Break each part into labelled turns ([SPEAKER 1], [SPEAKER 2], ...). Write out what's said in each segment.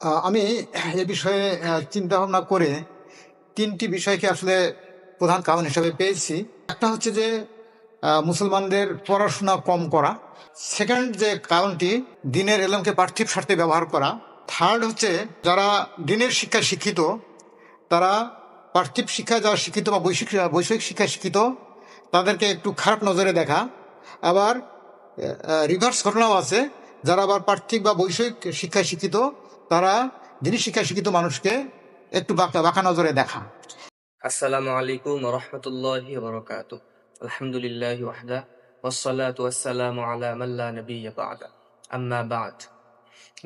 [SPEAKER 1] আমি এ বিষয়ে চিন্তা ভাবনা করে তিনটি বিষয়কে আসলে প্রধান কারণ হিসেবে পেয়েছি। একটা হচ্ছে যে মুসলমানদের পড়াশোনা কম করা। সেকেন্ড যে কারণটি, দিনের এলমকে পার্থিব স্বার্থে ব্যবহার করা। থার্ড হচ্ছে, যারা দিনের শিক্ষায় শিক্ষিত, তারা পার্থিব শিক্ষায় যারা শিক্ষিত বা বৈশ্বিক বৈষয়িক শিক্ষায় শিক্ষিত, তাদেরকে একটু খারাপ নজরে দেখা। আবার রিভার্স ঘটনাও আছে। যারা আবার পার্থিক বা বৈষয়িক শিক্ষায় শিক্ষিত তারা দিনী শিক্ষা শিক্ষিত মানুষকে একটু বাঁকা বাঁকা নজরে দেখা।
[SPEAKER 2] আসসালামু আলাইকুম রহমতুল্লাহি বরকাত আলহামদুলিল্লাহ ওয়াহদা ওয়াসসালাতু ওয়াসসালামু আলা লা নাবিয়্যা বা'দা। আম্মা বা'দ।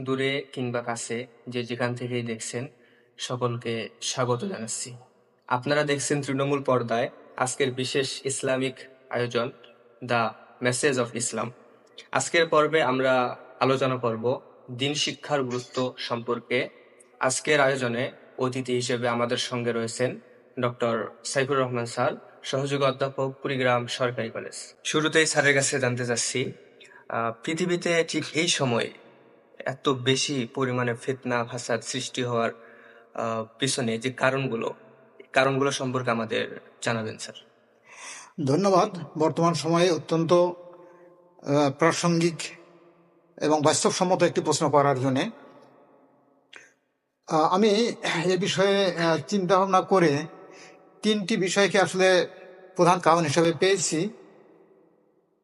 [SPEAKER 2] দূরে কিংবা কাছে যে যেখান থেকেই দেখছেন, সকলকে স্বাগত জানাচ্ছি। আপনারা দেখছেন তৃণমূল পর্দায় আজকের বিশেষ ইসলামিক আয়োজন, দ্য মেসেজ অফ ইসলাম। আজকের পর্বে আমরা আলোচনা করব দিন শিক্ষার গুরুত্ব সম্পর্কে আজকের আয়োজনে অতিথি হিসেবে আমাদের সঙ্গে রয়েছেন ডক্টর সাইফুর রহমান স্যার, সহযোগী অধ্যাপক কুড়িগ্রাম সরকারি কলেজ। শুরুতেই স্যারের কাছে জানতে চাচ্ছি পৃথিবীতে ঠিক এই সময় এত বেশি পরিমাণে ফিতনা, ফাসাদ সৃষ্টি হওয়ার পিছনে যে কারণগুলো কারণগুলো সম্পর্কে আমাদের জানাবেন স্যার।
[SPEAKER 1] ধন্যবাদ। বর্তমান সময়ে অত্যন্ত প্রাসঙ্গিক এবং বাস্তবসম্মত একটি প্রশ্ন করার জন্যে। আমি এ বিষয়ে চিন্তা ভাবনা করে তিনটি বিষয়কে আসলে প্রধান কারণ হিসেবে পেয়েছি।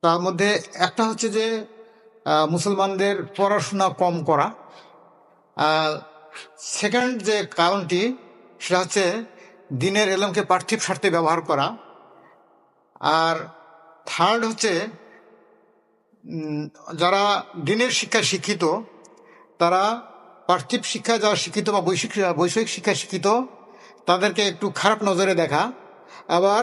[SPEAKER 1] তার মধ্যে একটা হচ্ছে যে মুসলমানদের পড়াশোনা কম করা। সেকেন্ড যে কারণটি, সেটা হচ্ছে দিনের এলমকে পার্থিব স্বার্থে ব্যবহার করা। আর থার্ড হচ্ছে যারা দিনের শিক্ষায় শিক্ষিত, তারা পার্থিব শিক্ষায় যারা শিক্ষিত বা বৈশ্বিক বৈষয়িক শিক্ষায় শিক্ষিত, তাদেরকে একটু খারাপ নজরে দেখা। আবার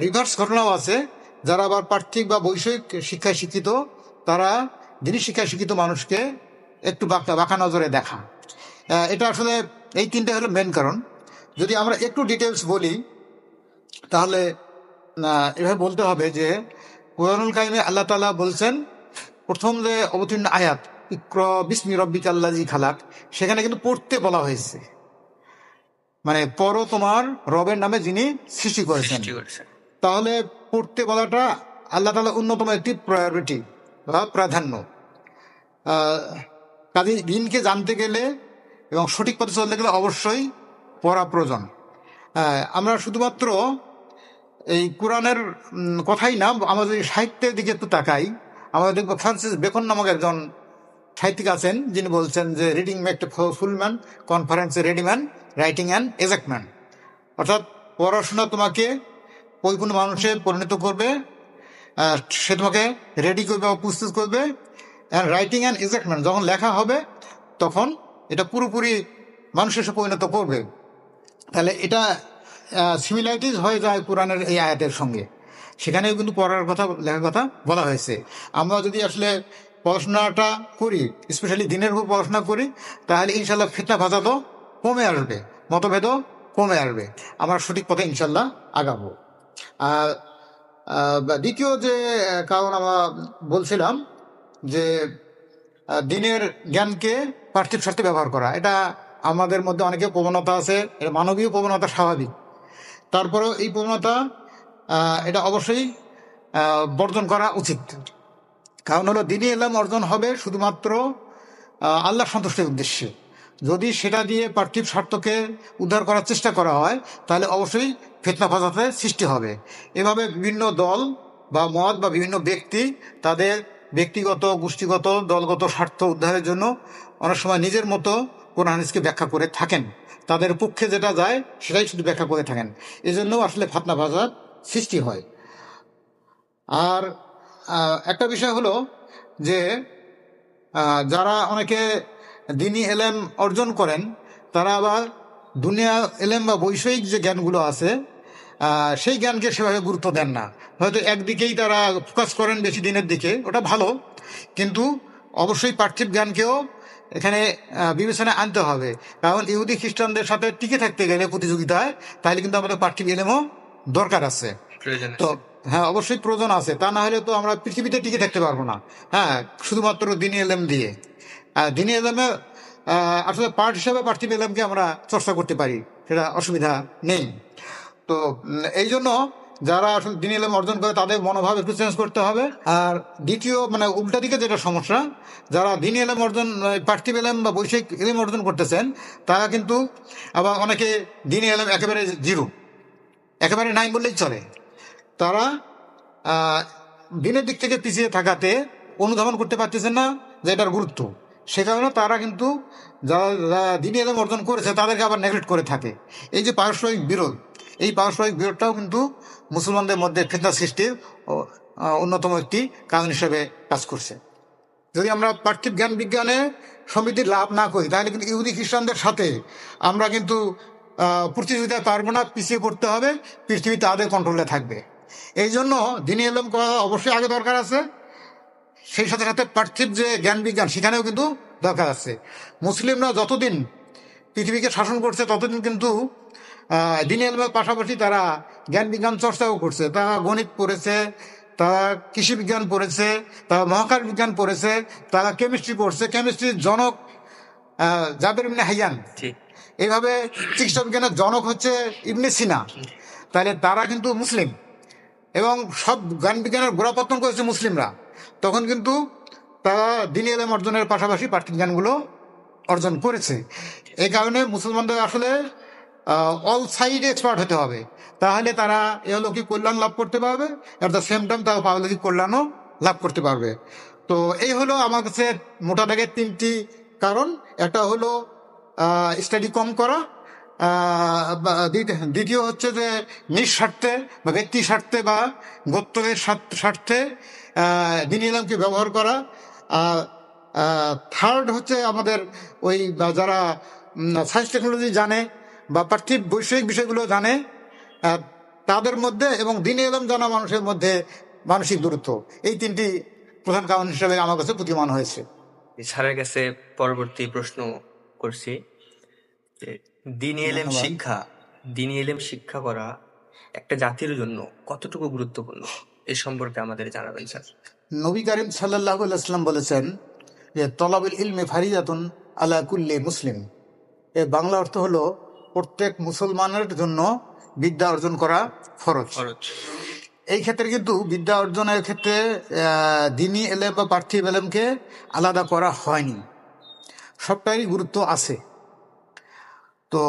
[SPEAKER 1] রিভার্স ঘটনাও আছে। যারা আবার পার্থিক বা বৈষয়িক শিক্ষায় শিক্ষিত, তারা দিনী শিক্ষায় শিক্ষিত মানুষকে একটু বাঁকা বাঁকা নজরে দেখা। এটা আসলে এই তিনটা হলো মেন কারণ। যদি আমরা একটু ডিটেলস বলি, তাহলে এভাবে বলতে হবে যে কোরআনুল কাইমে আল্লাহ তালা বলছেন প্রথম যে অবতীর্ণ আয়াত ইক্র বিসমি রব্বিক আল্লাজি খালাক সেখানে কিন্তু পড়তে বলা হয়েছে। মানে পরও তোমার রবের নামে যিনি সৃষ্টি করেছেন। তাহলে পড়তে বলাটা আল্লাহ তালা অন্যতম একটি প্রায়োরিটি বা প্রাধান্য। কাজে দিনকে জানতে গেলে এবং সঠিক পথে চলতে গেলে অবশ্যই পড়া প্রয়োজন। আমরা শুধুমাত্র এই কোরআনের কথাই না আমাদের সাহিত্যের দিকে একটু তাকাই আমাদের দেখব ফ্রান্সিস বেকন নামক একজন সাহিত্যিক আছেন, যিনি বলছেন যে রিডিং মেক ফুলম্যান কনফারেন্সে রেডিম্যান রাইটিং অ্যান্ড এজাক্টম্যান অর্থাৎ পড়াশোনা তোমাকে পরিপূর্ণ মানুষে পরিণত করবে সে তোমাকে রেডি করবে বা প্রস্তুত করবে অ্যান্ড রাইটিং অ্যান্ড এজাক্টম্যান যখন লেখা হবে, তখন এটা পুরোপুরি মানুষের সে পরিণত করবে। তাহলে এটা সিমিলারিটিস হয়ে যায় কোরআনের এই আয়াতের সঙ্গে। সেখানেও কিন্তু পড়ার কথা, লেখার কথা বলা হয়েছে। আমরা যদি আসলে পড়াশোনাটা করি স্পেশালি দিনের উপর পড়াশোনা করি, তাহলে ইনশাল্লাহ ফিতনা ফাসাদও কমে আসবে, মতভেদও কমে আসবে। আমরা সঠিক পথে ইনশাল্লাহ আগাবো। আর দ্বিতীয় যে কারণ আমরা বলছিলাম যে দিনের জ্ঞানকে পার্থিব স্বার্থে ব্যবহার করা, এটা আমাদের মধ্যে অনেকে প্রবণতা আছে, এটা মানবীয় প্রবণতা স্বাভাবিক। তারপরেও এই প্রবণতা এটা অবশ্যই বর্জন করা উচিত। কারণ হলো দিনই এলাম অর্জন হবে শুধুমাত্র আল্লাহ সন্তুষ্টির উদ্দেশ্যে। যদি সেটা দিয়ে পার্থিব স্বার্থকে উদ্ধার করার চেষ্টা করা হয়, তাহলে অবশ্যই ফেতনা ফাসাতে সৃষ্টি হবে। এভাবে বিভিন্ন দল বা মত বা বিভিন্ন ব্যক্তি, তাদের ব্যক্তিগত, গোষ্ঠীগত, দলগত স্বার্থ উদ্ধারের জন্য অনেক সময় নিজের মতো কোরআন হাদিসকে ব্যাখ্যা করে থাকেন। তাদের পক্ষে যেটা যায়, সেটাই শুধু ব্যাখ্যা করে থাকেন। এজন্য আসলে ফাতনা ভাজার সৃষ্টি হয়। আর একটা বিষয় হলো যে যারা অনেকে দিনী এলেম অর্জন করেন, তারা আবার দুনিয়া এলেম বা বৈষয়িক যে জ্ঞানগুলো আছে সেই জ্ঞানকে সেভাবে গুরুত্ব দেন না। হয়তো একদিকেই তারা ফোকাস করেন বেশি দিনের দিকে, ওটা ভালো। কিন্তু অবশ্যই পার্থিব জ্ঞানকেও এখানে বিবেচনায় আনতে হবে। কারণ ইহুদি খ্রিস্টানদের সাথে টিকে থাকতে গেলে প্রতিযোগিতায় তাহলে কিন্তু আমাদের পার্থিব এলেমও দরকার আছে। তো হ্যাঁ অবশ্যই প্রয়োজন আছে। তা না হলে তো আমরা পৃথিবীতে টিকে থাকতে পারব না। হ্যাঁ শুধুমাত্র দিনী এলেম দিয়ে। দিনী এলেমে আসলে পার্ট হিসাবে পার্থিব এলেমকে আমরা চর্চা করতে পারি। সেটা অসুবিধা নেই। তো এই জন্য যারা আসলে দিন এলেম অর্জন করে তাদের মনোভাব একটু চেঞ্জ করতে হবে। আর দ্বিতীয় মানে উল্টা দিকে যেটা সমস্যা যারা দিন এলেম অর্জন আহ, পার্থিব এলেম বা বৈষয়িক এলেম অর্জন করতেছেন তারা কিন্তু আবার অনেকে দিন এলেম একেবারে জিরো একেবারে নাই বললেই চলে। তারা দিনের দিক থেকে পিছিয়ে থাকাতে অনুধাবন করতে পারতেছেন না যে এটার গুরুত্ব। সে কারণে তারা কিন্তু যারা দিনী এলেম অর্জন করেছে তাদেরকে আবার নেগলেক্ট করে থাকে। এই যে পারস্পরিক বিরোধ এই পারস্পরিক বিরোধটাও কিন্তু মুসলমানদের মধ্যে ফেতনা সৃষ্টির অন্যতম একটি কারণ হিসেবে কাজ করছে। যদি আমরা পার্থিব জ্ঞান বিজ্ঞানে সমৃদ্ধির লাভ না করি, তাহলে কিন্তু ইহুদি খ্রিস্টানদের সাথে আমরা কিন্তু প্রতিযোগিতায় পারব না, পিছিয়ে পড়তে হবে, পৃথিবী তাদের কন্ট্রোলে থাকবে। এই জন্য দিনী এলম করা অবশ্যই আগে দরকার আছে। সেই সাথে সাথে পার্থিব যে জ্ঞান বিজ্ঞান, সেখানেও কিন্তু দরকার আছে। মুসলিমরা যতদিন পৃথিবীকে শাসন করছে, ততদিন কিন্তু দিনী এলমের পাশাপাশি তারা জ্ঞান বিজ্ঞান চর্চাও করছে। তারা গণিত পড়েছে তারা কৃষি বিজ্ঞান পড়েছে তারা মহাকাশ বিজ্ঞান পড়েছে তারা কেমিস্ট্রি পড়ছে। কেমিস্ট্রির জনক জাবের ইবনে হাইয়ান।
[SPEAKER 2] ঠিক।
[SPEAKER 1] এইভাবে চিকিৎসা বিজ্ঞানের জনক হচ্ছে ইবনে সিনা। তাহলে তারা কিন্তু মুসলিম এবং সব জ্ঞান বিজ্ঞানের গোড়াপত্তন করেছে মুসলিমরা। তখন কিন্তু তারা দিনী এলেম অর্জনের পাশাপাশি পার্থিব জ্ঞানগুলো অর্জন করেছে। এই কারণে মুসলমানদের আসলে অল সাইড এক্সপার্ট হতে হবে। তাহলে তারা এহলৌকিক কল্যাণ লাভ করতে পারবে অ্যাট দ্য সেম টাইম তারা পারলৌকিক কল্যাণও লাভ করতে পারবে। তো এই হলো আমার কাছে মোটা দাগের তিনটি কারণ। একটা হলো স্টাডি কম করা দ্বিতীয়- হচ্ছে যে নিঃস্বার্থে বা ব্যক্তি স্বার্থে বা গোত্রের স্বার্থ- দিন ব্যবহার করা। থার্ড হচ্ছে আমাদের ওই যারা সায়েন্স টেকনোলজি জানে বা পার্থিব বৈষয়িক বিষয়গুলো জানে তাদের মধ্যে এবং দিন এলম জানা মানুষের মধ্যে মানসিক দূরত্ব। এই তিনটি প্রধান কারণ হিসেবে আমার কাছে প্রতিমান হয়েছে।
[SPEAKER 2] স্যারের কাছে পরবর্তী প্রশ্ন করছি যে দিনী এলেম শিক্ষা দিনী এলেম শিক্ষা করা একটা জাতির জন্য কতটুকু গুরুত্বপূর্ণ? এ সম্পর্কে আমাদের জানাবেন স্যার।
[SPEAKER 1] নবী করিম সাল্লাহ ইসলাম বলেছেন যে তলাবুল ইলমে ফারিদাতুন আলা কুল্লি মুসলিম। এর বাংলা অর্থ হলো প্রত্যেক মুসলমানের জন্য বিদ্যা অর্জন করা ফরজ।
[SPEAKER 2] খরচ
[SPEAKER 1] এই ক্ষেত্রে কিন্তু বিদ্যা অর্জনের ক্ষেত্রে আহ, দিনী এলেম বা পার্থিব এলেমকে আলাদা করা হয়নি। সবটারই গুরুত্ব আছে। তো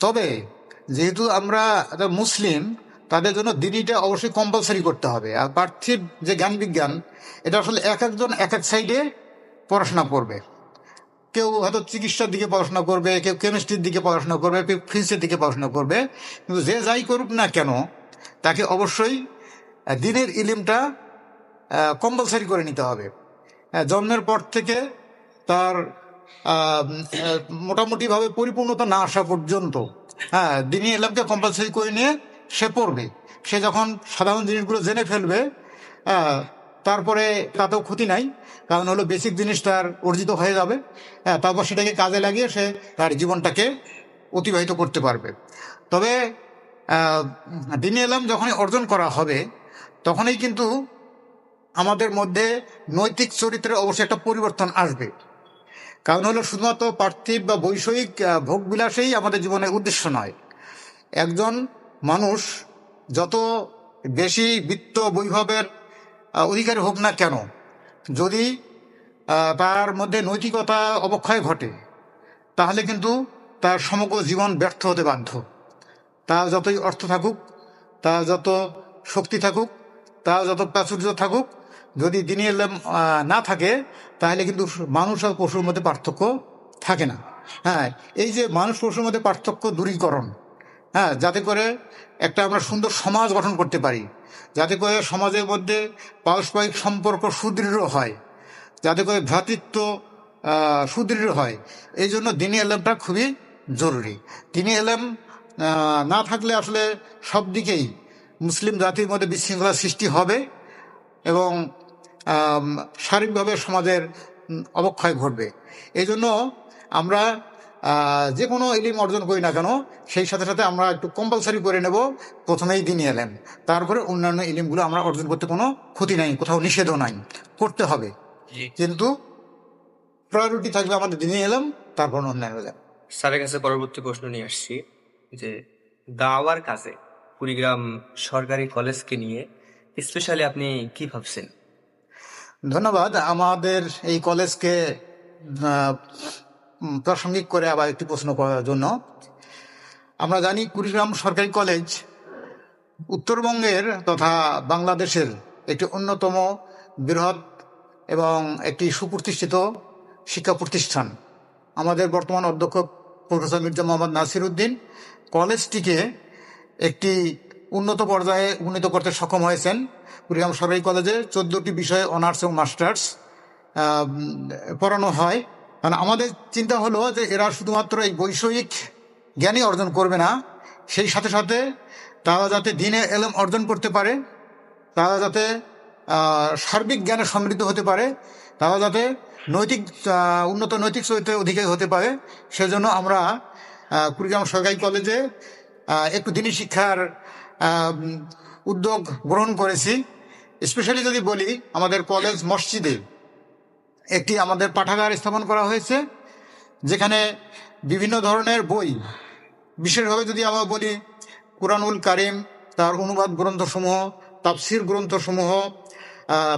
[SPEAKER 1] তবে যেহেতু আমরা একটা মুসলিম তাদের জন্য দিনীটা অবশ্যই কম্পালসারি করতে হবে। আর পার্থিব যে জ্ঞান বিজ্ঞান এটা আসলে এক একজন এক এক সাইডে পড়াশোনা করবে। কেউ হয়তো চিকিৎসার দিকে পড়াশোনা করবে, কেউ কেমিস্ট্রির দিকে পড়াশোনা করবে, কেউ ফিজিক্সের দিকে পড়াশোনা করবে। কিন্তু যে যাই করুক না কেন, তাকে অবশ্যই দিনের ইলিমটা কম্পালসারি করে নিতে হবে। জন্মের পর থেকে তার মোটামুটিভাবে পরিপূর্ণতা না আসা পর্যন্ত হ্যাঁ দিনী ইলামকে কম্পালসারি করে নিয়ে সে পড়বে। সে যখন সাধারণ জিনিসগুলো জেনে ফেলবে তারপরে তাতেও ক্ষতি নাই, কারণ হলো বেসিক জিনিস তার অর্জিত হয়ে যাবে। হ্যাঁ তারপর সেটাকে কাজে লাগিয়ে সে তার জীবনটাকে অতিবাহিত করতে পারবে। তবে দিনে এলাম যখনই অর্জন করা হবে, তখনই কিন্তু আমাদের মধ্যে নৈতিক চরিত্রের অবশ্যই একটা পরিবর্তন আসবে। কারণ হলো শুধুমাত্র পার্থিব বা বৈষয়িক ভোগবিলাসেই আমাদের জীবনের উদ্দেশ্য নয়। একজন মানুষ যত বেশি বিত্ত বৈভবের অধিকারী হোক না কেন, যদি তার মধ্যে নৈতিকতা অবক্ষয় ঘটে, তাহলে কিন্তু তার সমগ্র জীবন ব্যর্থ হতে বাধ্য। তার যতই অর্থ থাকুক, তার যত শক্তি থাকুক, তার যত প্রাচুর্য থাকুক, যদি দিনী না থাকে, তাহলে কিন্তু মানুষ আর পশুর মধ্যে পার্থক্য থাকে না। হ্যাঁ এই যে মানুষ পশুর মধ্যে পার্থক্য দূরীকরণ হ্যাঁ যাতে করে একটা আমরা সুন্দর সমাজ গঠন করতে পারি। যাতে করে সমাজের মধ্যে পারস্পরিক সম্পর্ক সুদৃঢ় হয়। যাতে করে ভ্রাতৃত্ব সুদৃঢ় হয়। এই জন্য দিনী এলেমটা খুবই জরুরি। দিনী এলেম না থাকলে আসলে সব দিকেই মুসলিম জাতির মধ্যে বিশৃঙ্খলা সৃষ্টি হবে এবং শারীরিকভাবে সমাজের অবক্ষয় ঘটবে। এই জন্য আমরা যে কোনো ইলিম অর্জন করি না কেন সেই সাথে সাথে আমরা একটু কম্পালসারি করে নেব প্রথমেই দিনই এলেন। তারপরে অন্যান্য ইলিমগুলো আমরা অর্জন করতে কোনো ক্ষতি নাই কোথাও নিষেধও নাই। করতে হবে। কিন্তু প্রায়োরিটি থাকবে আমাদের দিনে এলাম তারপর অন্যান্য এলাম।
[SPEAKER 2] স্যারের কাছে পরবর্তী প্রশ্ন নিয়ে আসছি যে দাওয়ার কাজে কুড়িগ্রাম সরকারি কলেজকে নিয়ে স্পেশালি আপনি কি ভাবছেন?
[SPEAKER 1] ধন্যবাদ। আমাদের এই কলেজকে প্রাসঙ্গিক করে আবার একটি প্রশ্ন করার জন্য। আমরা জানি কুড়িগ্রাম সরকারি কলেজ উত্তরবঙ্গের তথা বাংলাদেশের একটি অন্যতম বৃহৎ এবং একটি সুপ্রতিষ্ঠিত শিক্ষা প্রতিষ্ঠান। আমাদের বর্তমান অধ্যক্ষ প্রফেসর মির্জা মোহাম্মদ নাসির উদ্দিন কলেজটিকে একটি উন্নত পর্যায়ে উন্নীত করতে সক্ষম হয়েছেন। কুড়িগ্রাম সরকারি কলেজে চোদ্দটি বিষয়ে অনার্স এবং মাস্টার্স পড়ানো হয়। কারণ আমাদের চিন্তা হলো যে এরা শুধুমাত্র এই বৈষয়িক জ্ঞানই অর্জন করবে না, সেই সাথে সাথে তারা যাতে দিনে এলম অর্জন করতে পারে, তারা যাতে সার্বিক জ্ঞানে সমৃদ্ধ হতে পারে, তারা যাতে নৈতিক উন্নত নৈতিক চরিত্রের অধিকারী হতে পারে, সেজন্য আমরা কুড়িগ্রাম সরকারি কলেজে একটু দিনী শিক্ষার উদ্যোগ গ্রহণ করেছি। স্পেশালি যদি বলি আমাদের কলেজ মসজিদে একটি আমাদের পাঠাগার স্থাপন করা হয়েছে, যেখানে বিভিন্ন ধরনের বই, বিশেষভাবে যদি আমরা বলি কুরআনুল কারিম, তার অনুবাদ গ্রন্থসমূহ, তাফসির গ্রন্থসমূহ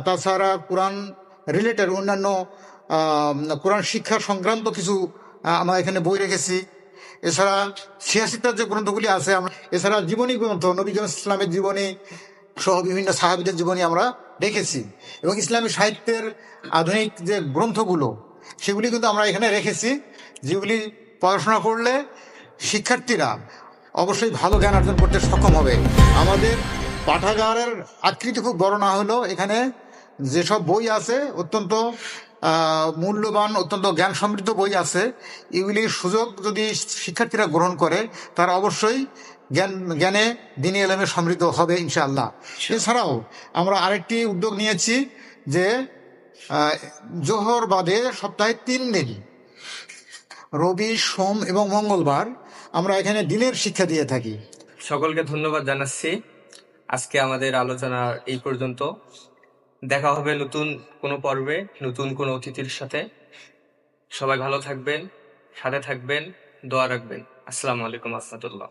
[SPEAKER 1] তাছাড়া কোরআন রিলেটেড অন্যান্য কোরআন শিক্ষা সংক্রান্ত কিছু আমরা এখানে বই রেখেছি। এছাড়া সিয়াসিতার যে গ্রন্থগুলি আছে, আমরা এছাড়া জীবনী গ্রন্থ নবীজ ইসলামের জীবনী সহ বিভিন্ন সাহাবিদের জীবনী আমরা রেখেছি এবং ইসলামী সাহিত্যের আধুনিক যে গ্রন্থগুলো, সেগুলি কিন্তু আমরা এখানে রেখেছি, যেগুলি পড়াশোনা করলে শিক্ষার্থীরা অবশ্যই ভালো জ্ঞান অর্জন করতে সক্ষম হবে। আমাদের পাঠাগারের আকৃতি খুব বড় না হলেও এখানে যেসব বই আছে, অত্যন্ত মূল্যবান, অত্যন্ত জ্ঞান সমৃদ্ধ বই আছে, এগুলির সুযোগ যদি শিক্ষার্থীরা গ্রহণ করে, তারা অবশ্যই জ্ঞান জ্ঞানে দিনী এলেমে সমৃদ্ধ হবে ইনশাআল্লাহ। এছাড়াও আমরা আরেকটি উদ্যোগ নিয়েছি যে জোহর বাদে সপ্তাহে তিন দিন রবি সোম এবং মঙ্গলবার আমরা এখানে দিনের শিক্ষা দিয়ে থাকি।
[SPEAKER 2] সকলকে ধন্যবাদ জানাচ্ছি। আজকে আমাদের আলোচনা এই পর্যন্ত। দেখা হবে নতুন কোনো পর্বে নতুন কোনো অতিথির সাথে। সবাই ভালো থাকবেন সাথে থাকবেন দোয়া রাখবেন। আসসালামু আলাইকুম আসসালামুল্লাহ